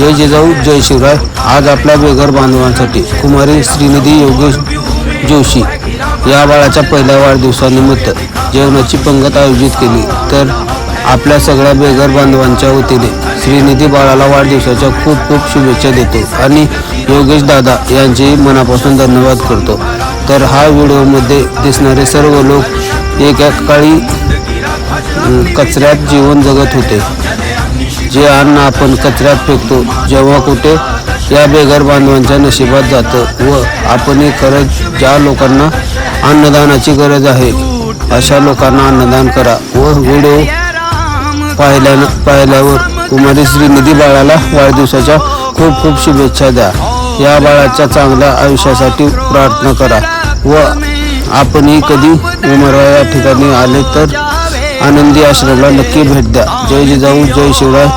जय जिजाऊ जय शिवराय. आज आपल्या बेघर बांधवांसाठी कुमारी श्रीनिधी योगेश जोशी या बाळाच्या पहिल्या वाढदिवसानिमित्त जेवणाची पंगत आयोजित केली. तर आपल्या सगळ्या बेघर बांधवांच्या वतीने श्रीनिधी बाळाला वाढदिवसाच्या खूप खूप शुभेच्छा देतो आणि योगेश दादा यांचेही मनापासून धन्यवाद करतो. तर हा व्हिडिओमध्ये दिसणारे सर्व लोक एका काळी कचऱ्यात जीवन जगत होते. जे अन्न आपण कचऱ्यात फेकतो जेव्हा कुठे या बेघर बांधवांच्या नशिबात जातं व आपणही खरंच ज्या लोकांना अन्नदानाची गरज आहे अशा लोकांना अन्नदान करा. व व्हिडिओ पाहिल्यानं पाहिल्यावर कुमारी श्रीनिधी बाळाला वाढदिवसाच्या खूप खूप शुभेच्छा द्या. या बाळाच्या चांगल्या आयुष्यासाठी प्रार्थना करा. व आपणही कधी उमरवा या ठिकाणी आले तर आनंदी आश्रमला नक्की भेट द्या. जय जिजाऊ जय शिवराय.